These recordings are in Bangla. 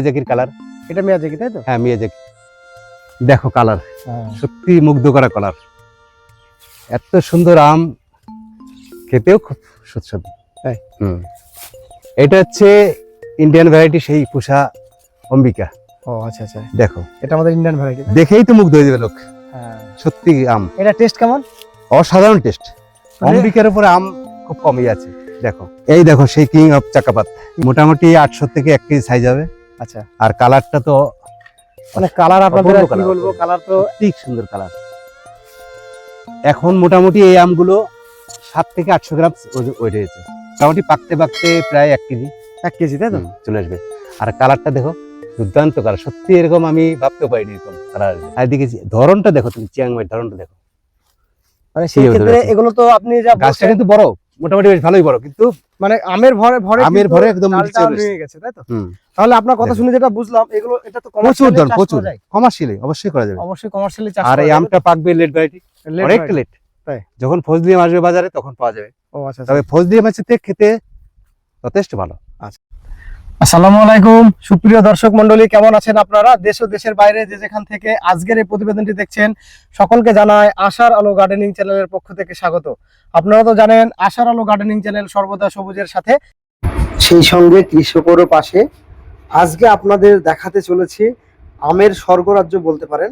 মিয়াজাকির কালার এটা মিয়াজাকি তাই তো? হ্যাঁ মিয়াজাকি। দেখো কালার হ্যাঁ। সত্যি মুগ্ধ করা কালার এত সুন্দর আম খেতেও খুব সুস্বাদু। তাই? এটা হচ্ছে ইন্ডিয়ান ভ্যারাইটি সেই পুষা অম্বিকা। ও আচ্ছা আচ্ছা। দেখো। এটা আমাদের ইন্ডিয়ান ভ্যারাইটি দেখেই তো মুগ্ধ হয়ে যাবে লোক। হ্যাঁ। সত্যি আম। এটা টেস্ট কেমন? অসাধারণ টেস্ট মানে- অম্বিকার উপরে আম খুব কমই আছে। দেখো। এই দেখো সেই কিং অফ চাকাপাত। মোটামুটি আটশো থেকে এক কেজি সাইজ হবে। আচ্ছা। আর কালারটা তো মানে কালার আপনাদের কি বলব? কালার তো ঠিক সুন্দর কালার। এখন মোটামুটি এই আমগুলো সাত থেকে আটশো গ্রাম ওয়েট হয়েছে। মোটামুটি পাকতে পাকতে প্রায় এক কেজি। এক কেজি তাই তো? চলে আসবে। আর কালারটা দেখো দুর্দান্ত কালার। সত্যি এরকম আমি ভাবতে পারিনি এরকম কালার। আর এদিকে ধরনটা দেখো তুমি চিয়াংমাইয়ের ধরনটা দেখো। মানে সেই ক্ষেত্রে এগুলো তো আপনি যা গাছটা কিন্তু বড়। মোটামুটি বেশ ভালোই বড় কিন্তু মানে আমের ভরে ভরে আমের ভরে একদম নিচে গেছে তাই তো? তাহলে আপনার কথা শুনে যেটা বুঝলাম এগুলো এটা তো প্রচুর দাম প্রচুর। কমার্শিয়ালি অবশ্যই করা যাবে। অবশ্যই কমার্শিয়ালি চাষ আর এই আমটা পাকবে লেট ভ্যারাইটি অনেক লেট তাই? যখন ফজলি আসবে বাজারে তখন পাওয়া যাবে। ও আচ্ছা আচ্ছা। তবে ফজলি মাছের থেকে খেতে যথেষ্ট ভালো। আসসালামু আলাইকুম। সুপ্রিয় দর্শক মন্ডলী কেমন আছেন আপনারা? দেশ ও দেশের বাইরে যে যেখান থেকে আজকের এই প্রতিবেদনটি দেখছেন, সকলকে জানায় আশার আলো গার্ডেনিং চ্যানেলের পক্ষ থেকে স্বাগত। আপনারা তো জানেন আশার আলো গার্ডেনিং চ্যানেল সর্বদা সবুজের সাথে। সেই সঙ্গে কৃষকেরও পাশে। আজকে আপনাদের দেখাতে চলেছি আমের স্বর্গরাজ্য বলতে পারেন।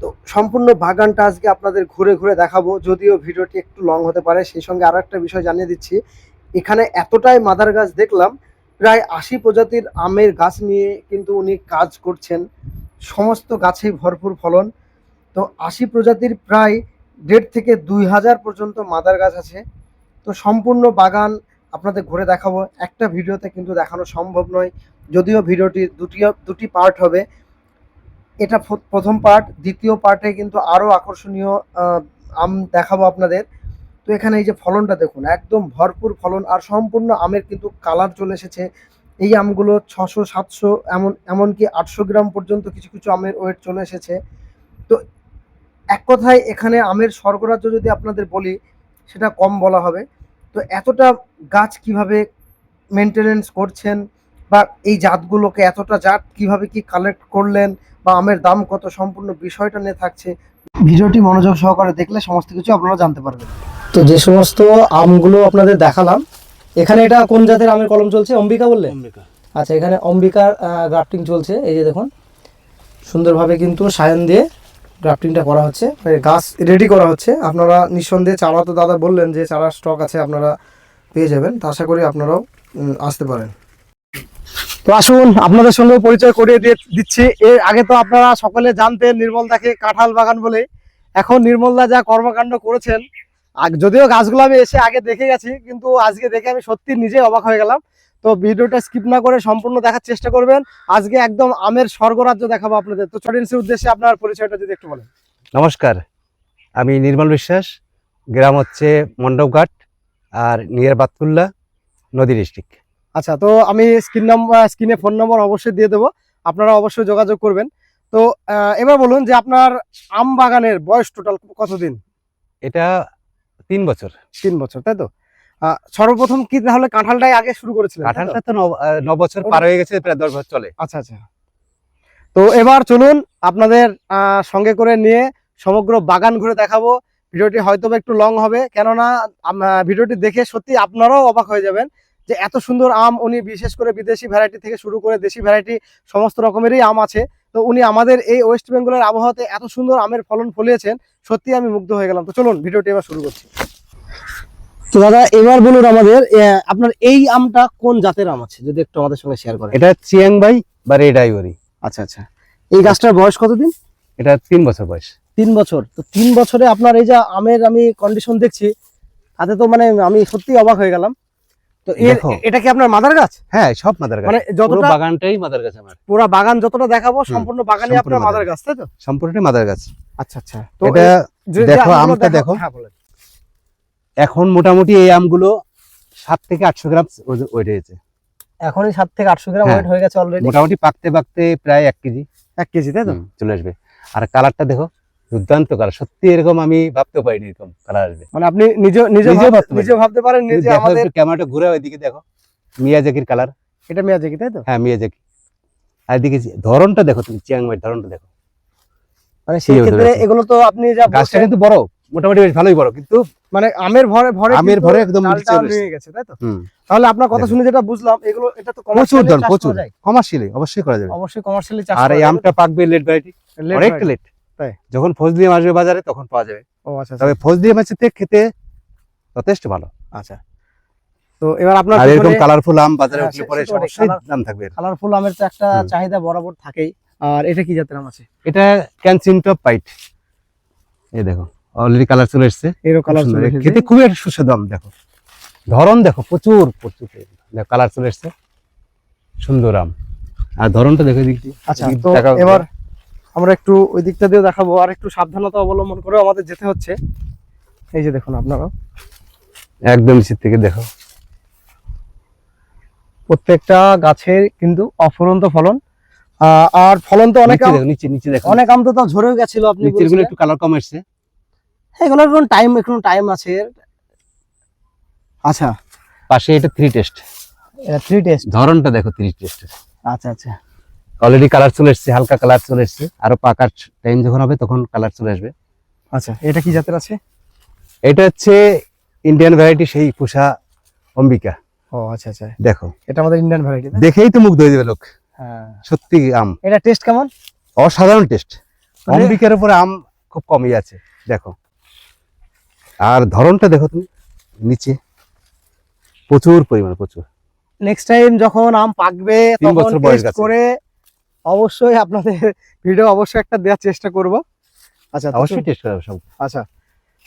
তো সম্পূর্ণ বাগানটা আজকে আপনাদের ঘুরে ঘুরে দেখাবো, যদিও ভিডিওটি একটু লং হতে পারে। সেই সঙ্গে আরও একটা বিষয় জানিয়ে দিচ্ছি, এখানে এতটাই মাদার গাছ দেখলাম প্রায় আশি প্রজাতির আমের গাছ নিয়ে কিন্তু উনি কাজ করছেন। সমস্ত গাছেই ভরপুর ফলন। তো আশি প্রজাতির প্রায় দেড় থেকে দুই হাজার পর্যন্ত মাদার গাছ আছে। তো সম্পূর্ণ বাগান আপনাদের ঘুরে দেখাবো। একটা ভিডিওতে কিন্তু দেখানো সম্ভব নয়। যদিও ভিডিওটি দুটি দুটি পার্ট হবে। এটা প্রথম পার্ট দ্বিতীয় পার্টে কিন্তু আরও আকর্ষণীয় আম দেখাবো আপনাদের। তো এখানে এই যে ফলনটা দেখুন, একদম ভরপুর ফলন আর সম্পূর্ণ আমের কিন্তু কালার চলে এসেছে। এই আমগুলো ছশো, সাতশো, এমন, এমনকি আটশো গ্রাম পর্যন্ত কিছু কিছু আমের ওয়েট চলে এসেছে। তো এক কথায় এখানে আমের স্বর্গরাজ্য যদি আপনাদের বলি, সেটা কম বলা হবে। তো এতটা গাছ কীভাবে মেনটেনেন্স করছেন বা এই জাতগুলোকে এতটা জাত কীভাবে কি কালেক্ট করলেন বা আমের দাম কত, সম্পূর্ণ বিষয়টা নিয়ে থাকছে। ভিডিওটি মনোযোগ সহকারে দেখলে সমস্ত কিছু আপনারা জানতে পারবেন। তো যে সমস্ত আমগুলো আপনাদের দেখালাম এখানে এটা কোন জাতের আমের কলম চলছে? অম্বিকা বললে? আচ্ছা এখানে অম্বিকার গ্রাফটিং চলছে। এই যে দেখুন সুন্দরভাবে কিন্তু সায়ন দিয়ে গ্রাফটিংটা করা হচ্ছে। মানে গাছ রেডি করা হচ্ছে। আপনারা নিঃসন্দেহে চারা তো দাদা বললেন যে চারা স্টক আছে আপনারা পেয়ে যাবেন। তা আশা করি আপনারাও আসতে পারেন। তো আসুন আপনাদের সঙ্গে পরিচয় করিয়ে দিয়ে দিচ্ছি। এর আগে তো আপনারা সকলে জানতেন নির্মলদাকে কাঁঠাল বাগান বলে। এখন নির্মলদা যা কর্মকাণ্ড করেছেন যদিও গাছগুলো আমি এসে আগে দেখে গেছি কিন্তু আজকে দেখে আমি সত্যি নিজে অবাক হয়ে গেলাম। তো ভিডিওটা স্কিপ না করে সম্পূর্ণ দেখার চেষ্টা করবেন। আজকে একদম আমের স্বর্গরাজ্য দেখাবো আপনাদের। তো স্টুডেন্টসের উদ্দেশ্যে আপনার পরিচয়টা যদি একটু বলেন। নমস্কার আমি নির্মল বিশ্বাস গ্রাম হচ্ছে মণ্ডপঘাট আর নিয়ার বাতকুল্লা নদী ডিস্ট্রিক্ট। আচ্ছা তো আমি স্ক্রিন নাম্বার স্ক্রিনে ফোন নম্বর অবশ্যই দিয়ে দেবো। আপনারা অবশ্যই যোগাযোগ করবেন। তো এবার বলুন যে আপনার আম বাগানের বয়স টোটাল কতদিন? এটা তিন বছর। তিন বছর তাই তো? সর্বপ্রথম কি তাহলে কাঁঠালটাই আগে শুরু করেছিলেন কাঁঠালটা তো ন- বছর পার হয়ে গেছে প্রায় দশ বছর চলে। আচ্ছা আচ্ছা। তো এবার চলুন আপনাদের আহ, সঙ্গে করে নিয়ে সমগ্র বাগান ঘুরে দেখাবো। ভিডিওটি হয়তো বা একটু লং হবে কেননা ভিডিওটি দেখে সত্যি আপনারাও অবাক হয়ে যাবেন যে এত সুন্দর আম উনি বিশেষ করে বিদেশি ভ্যারাইটি থেকে শুরু করে দেশি ভ্যারাইটি সমস্ত রকমেরই আম আছে। তো উনি আমাদের এই ওয়েস্ট বেঙ্গলের আবহাওয়াতে এত সুন্দর আমের ফলন ফলিয়েছেন সত্যি আমি মুগ্ধ হয়ে গেলাম। তো চলুন ভিডিওটি এবার শুরু করছি। তো দাদা এবার বলুন আমাদের আপনার এই আমটা কোন জাতের আম আছে? যদি একটু আমাদের সঙ্গে শেয়ার করেন। এটা চিয়াংবাই বা রেড আইভরি। আচ্ছা আচ্ছা। এই গাছটার বয়স কতদিন? এটা তিন বছর বয়স। তিন বছর। তো তিন বছরে আপনার এই যে আমের আমি কন্ডিশন দেখছি তাতে তো মানে আমি সত্যি অবাক হয়ে গেলাম। তো এটা কি আপনার মাদার গাছ? হ্যাঁ সব মাদার গাছ। মানে যতটা বাগানটাই মাদার গাছ আমার। পুরো বাগান যতটা দেখাবো সম্পূর্ণ বাগানই আপনার মাদার মাদার গাছ তাই তো? সম্পূর্ণটাই মাদার গাছ। আচ্ছা আচ্ছা। তো এটা এই- যে- যে দেখো, আমটা দেখো। হ্যাঁ এখন মোটামুটি এই আমগুলো সাত থেকে আটশো গ্রাম ওয়েট হয়েছে। এখনই সাত থেকে আটশো গ্রাম হ্যাঁ। ওয়েট হয়ে গেছে অলরেডি মোটামুটি পাকতে পাকতে প্রায় এক কেজি। এক কেজি তাই তো? চলে আসবে। আর কালারটা দেখো। দুর্দান্ত কালার সত্যি এরকম আমি ভাবতেও পারিনি এরকম কালার আসবে। মানে আপনি নিজে নিজে ভাবতে। নিজে ভাবতে পারেন নিজে আমাদের ক্যামেরাটা ঘুরে ওইদিকে দেখো। মিয়াজাকির কালার এটা মেয়াজে কি তাই তো? হ্যাঁ মিয়াজাকি আর এদিকে ধরনটা দেখো তুমি চিয়াংমাইয়ের ধরনটা দেখো। মানে সেই ক্ষেত্রে এগুলো তো আপনি যা গাছটা কিন্তু বড় মোটামুটি বেশ ভালোই বড় কিন্তু মানে আমের ভরে ভরে আমের ভরে একদম নিচে গেছে তাই তো? তাহলে আপনার কথা শুনে যেটা বুঝলাম এগুলো এটা তো প্রচুর ধরন প্রচুর। কমার্শিয়ালি অবশ্যই করা যাবে। অবশ্যই কমার্শিয়ালি চাষ আর এই আমটা পাকবে লেট ভ্যারাইটি অনেকটা লেট তাই? যখন ফজলি আম আসবে বাজারে তখন পাওয়া যাবে। ও আচ্ছা আচ্ছা, তবে ফজলি আম আছে খেতে যথেষ্ট ভালো। আচ্ছা। তো এবার আপনার আর এরকম কালারফুল আম বাজারে হ্যাঁ, উঠলে পরে অবশ্যই দাম থাকবে কালারফুল আমের তো একটা চাহিদা বরাবর থাকেই। আর এটা কি জাতের আম আছে? এটা ক্যানসিন টপ পাইট এই দেখো অলরেডি কালার চলে এসছে। এরও কালার চলে এসেছে। খেতে খুবই একটা সুস্বাদু আম দেখো। ধরন দেখো প্রচুর প্রচুর। দেখো কালার চলে এসছে। সুন্দর আম। আর ধরনটা দেখো এদিক। আচ্ছা তো এবার আমরা একটু ওই দিকটা দিয়ে দেখাবো আর একটু সাবধানতা অবলম্বন করে আমাদের যেতে হচ্ছে। এই যে দেখুন আপনারা একদম নিচের থেকে দেখো। প্রত্যেকটা গাছের কিন্তু অফুরন্ত ফলন। আর ফলন তো অনেক নিচে নিচে দেখো। অনেক আম তো তাও ঝরেও গেছিল আপনি নিচেরগুলো একটু কালার কম এসছে হ্যাঁ, এগুলোর কোনো টাইম এখন টাইম আছে। আচ্ছা। পাশে এটা থ্রি টেস্ট থ্রি টেস্ট ধরনটা দেখো থ্রি টেস্ট আচ্ছা আচ্ছা। অলরেডি কালার চলে এসছে হালকা কালার চলে এসছে। আরও পাকার টাইম যখন হবে তখন কালার চলে আসবে। আচ্ছা এটা কি জাতের আছে? এটা হচ্ছে ইন্ডিয়ান ভ্যারাইটি সেই পুষা অম্বিকা। ও আচ্ছা আচ্ছা। দেখো। এটা আমাদের ইন্ডিয়ান ভ্যারাইটি দেখেই তো মুগ্ধ হয়ে যাবে লোক। হ্যাঁ। সত্যি আম। এটা টেস্ট কেমন? অসাধারণ টেস্ট মানে- অম্বিকার উপরে আম খুব কমই আছে দেখো। আর ধরনটা দেখো তুমি নিচে। প্রচুর পরিমাণে প্রচুর। নেক্সট টাইম যখন আম পাকবে তখন টেস্ট করে অবশ্যই আপনাদের ভিডিও অবশ্যই একটা দেওয়ার চেষ্টা করব। আচ্ছা অবশ্যই টেস্ট করা সব। আচ্ছা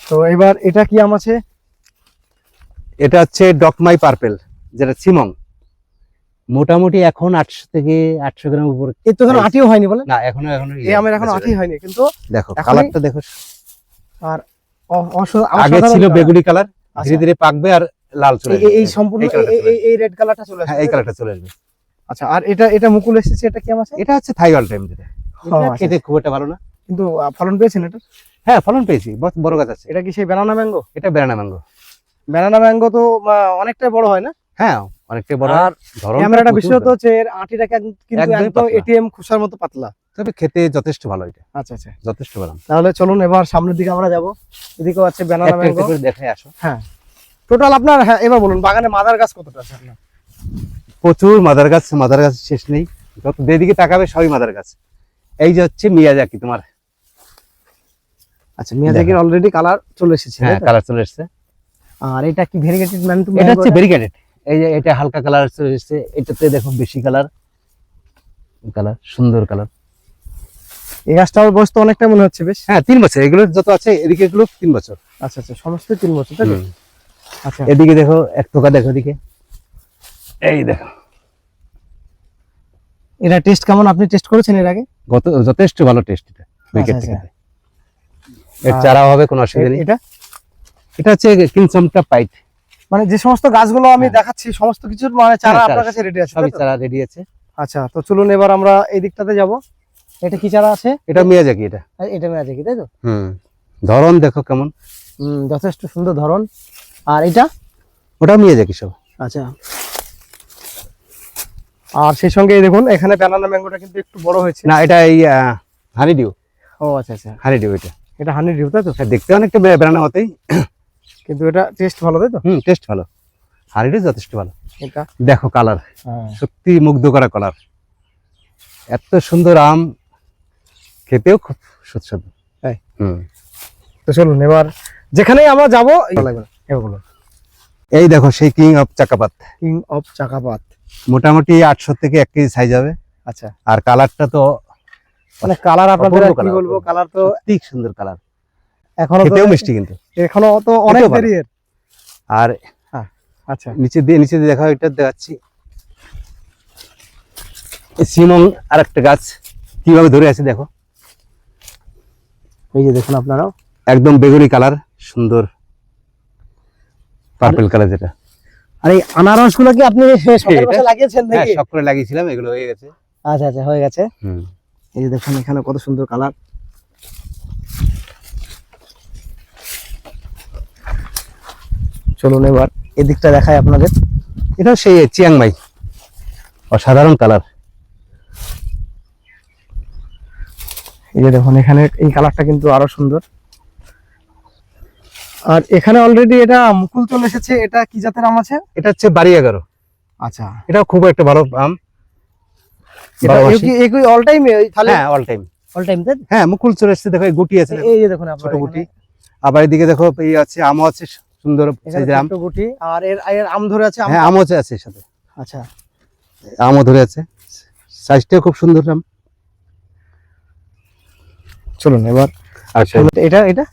তো এবার এটা কি আম আছে? এটা হচ্ছে ডকমাই পার্পেল যেটা চিমং মোটামুটি এখন আটশো থেকে আটশো গ্রাম উপর এর তো আটিও হয়নি বলে? না এখনও এখনও এই আমের এখনও আটি হয়নি। কিন্তু দেখো কালারটা দেখো। আর আগে ছিল বেগুনি কালার আচ্ছা। ধীরে ধীরে পাকবে আর লাল চলে এই-। সম্পূর্ণ এই রেড কালারটা চলে হ্যাঁ আসবে। এই কালারটা চলে আসবে। আচ্ছা আর এটা এটা মুকুল এসেছে এটা কি আম আছে এটা হচ্ছে থাই অল টাইম যেটা আচ্ছা। খেতে খুব একটা ভালো না। কিন্তু ফলন পেয়েছেন এটা? হ্যাঁ ফলন পেয়েছি বড়- বড় গাছ আছে। এটা কি সেই ব্যানানা ম্যাঙ্গো? এটা বেড়ানা ম্যাঙ্গো। ব্যানানা ম্যাঙ্গো তো অনেকটাই বড় হয় না? হ্যাঁ অনেকটাই বড়। আর একটা বিশেষত হচ্ছে এর আটিটা কিন্তু একদম। এটিএম খুসার মতো পাতলা। তবে খেতে যথেষ্ট ভালো এটা। আচ্ছা আচ্ছা। যথেষ্ট ভালো। তাহলে চলুন এবার সামনের দিকে আমরা যাব। এদিকেও আছে ব্যানানা ম্যাঙ্গো। দেখে আসো। হ্যাঁ। টোটাল আপনার হ্যাঁ এবার বলুন বাগানে মাদার গাছ কতটা আছে আপনার? প্রচুর মাদার গাছ মাদার গাছ শেষ নেই। যত যেদিকে তাকাবে সবই মাদার গাছ। এই যে হচ্ছে মিয়াজাকি তোমার। আচ্ছা মিয়াজাকির অলরেডি কালার চলে এসেছে হ্যাঁ কালার চলে এসছে। আর এটা কি ভেরিগেটেড ম্যান এটা হচ্ছে ভেরিগেটেড এই যে এটা হালকা কালার চলে এসছে। এটাতে দেখো বেশি কালার কালার সুন্দর কালার এই গাছটার বয়স তো অনেকটা মনে হচ্ছে বেশ। হ্যাঁ তিন বছর। এগুলো যত আছে এদিকে এগুলো তিন বছর। আচ্ছা আচ্ছা সমস্ত তিন বছর তাই? আচ্ছা। এদিকে দেখো এক টোকা দেখো এদিকে। এই দেখো। এটা টেস্ট কেমন? আপনি টেস্ট করেছেন এর আগে? গত যথেষ্ট ভালো টেস্ট এটা উইকেট আচ্ছা, থেকে। এর চারা হবে কোনো অসুবিধা নেই। এটা? এটা হচ্ছে কিনসমটা পাইট। মানে যে সমস্ত গাছগুলো আমি হ্যাঁ। দেখাচ্ছি সমস্ত কিছুর মানে চারা হ্যাঁ, আপনার কাছে রেডি আছে সবই চারা রেডি আছে। আচ্ছা তো চলুন এবার আমরা এই দিকটাতে যাব। এটা কি চারা আছে? এটা মিয়াজাকি এটা। এটা মেয়ে আছে কি তাই তো? হুম। ধরন দেখো কেমন। হুম, যথেষ্ট সুন্দর ধরন। আর এটা? ওটা মিয়াজাকি সব। আচ্ছা। আর সেই সঙ্গে দেখুন এখানে ব্যানানা ম্যাঙ্গোটা কিন্তু একটু বড় হয়েছে। না এটা এই হানি ডিউ ও আচ্ছা আচ্ছা। হানি ডিউ এটা। এটা হানি ডিউ তাই তো? এটা দেখতে অনেকটা বে- বেড়ানো হতেই। কিন্তু এটা টেস্ট ভালো তাই তো? হুম টেস্ট ভালো। হানি ডিউ যথেষ্ট ভালো। এটা? দেখো কালার হ্যাঁ। সত্যি মুগ্ধ করা কালার এত সুন্দর আম। খেতেও খুব সুস্বাদু। তাই? হুম। তো চলুন এবার যেখানেই আমরা যাব এই দেখো সেই king of Chakapat. King of Chakapat. মোটামুটি আটশো থেকে এক কেজি সাইজ হবে। আচ্ছা। আর কালারটা তো মানে কালার আপনাদের কি বলব? কালার তো সত্যি সুন্দর কালার এখনও তো খেতেও মিষ্টি কিন্তু। এখনও তো অনেক দেরি আর আচ্ছা। নিচে দিয়ে নিচে দিয়ে দেখা এটা দেখাচ্ছি। এই সিমং আর একটা গাছ কীভাবে ধরে আছে দেখো। এই যে দেখুন আপনারাও। একদম বেগুনি কালার সুন্দর। পার্পল কালার যেটা। আর এই আনারসগুলো কি আপনি এটা? লাগিয়েছেন হ্যাঁ নাকি? সব করে লাগিয়েছিলাম এগুলো হয়ে গেছে। আচ্ছা আচ্ছা হয়ে গেছে। হুম। এই যে দেখুন এখানে কত সুন্দর কালার। চলুন এবার এদিকটা দেখাই আপনাদের। এটা সেই চিয়াংমাই অসাধারণ কালার। এই যে দেখুন এখানে এই কালারটা কিন্তু আরও সুন্দর। আর এখানে অলরেডি এটা মুকুল চলে এসেছে এটা কি জাতের আম আছে? এটা হচ্ছে বাড়ি এগারো আচ্ছা। এটা খুব একটা ভালো আম। অল টাইম হ্যাঁ অল টাইম অল টাইম হ্যাঁ মুকুল চলে এসছে দেখো গুটি আছে এই যে দেখুন ছোট গুটি। আবার এদিকে দেখো এই আছে আমও আছে সুন্দর সাইজের আম। গুটি আর এর এর আম ধরে আছে হ্যাঁ আমও আছে আছে সাথে। আচ্ছা। আমও ধরে আছে। সাইজটাও খুব সুন্দর আম। চলুন এবার। আচ্ছা। এটা এটা?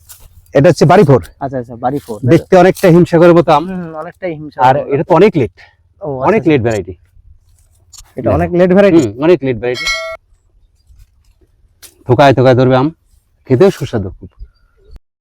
এটা হচ্ছে বাড়ি ফোর আচ্ছা আচ্ছা বাড়ি ফোর দেখতে অনেকটা হিমসাগরের মতো আম। অনেকটাই হিমসাগর আর এটা তো অনেক লেট আচ্ছা, অনেক আচ্ছা। লেট ভ্যারাইটি এটা অনেক লেট ভ্যারাইটি অনেক লেট ভ্যারাইটি থোকায় থোকায় ধরবে আম। খেতেও সুস্বাদু। খুব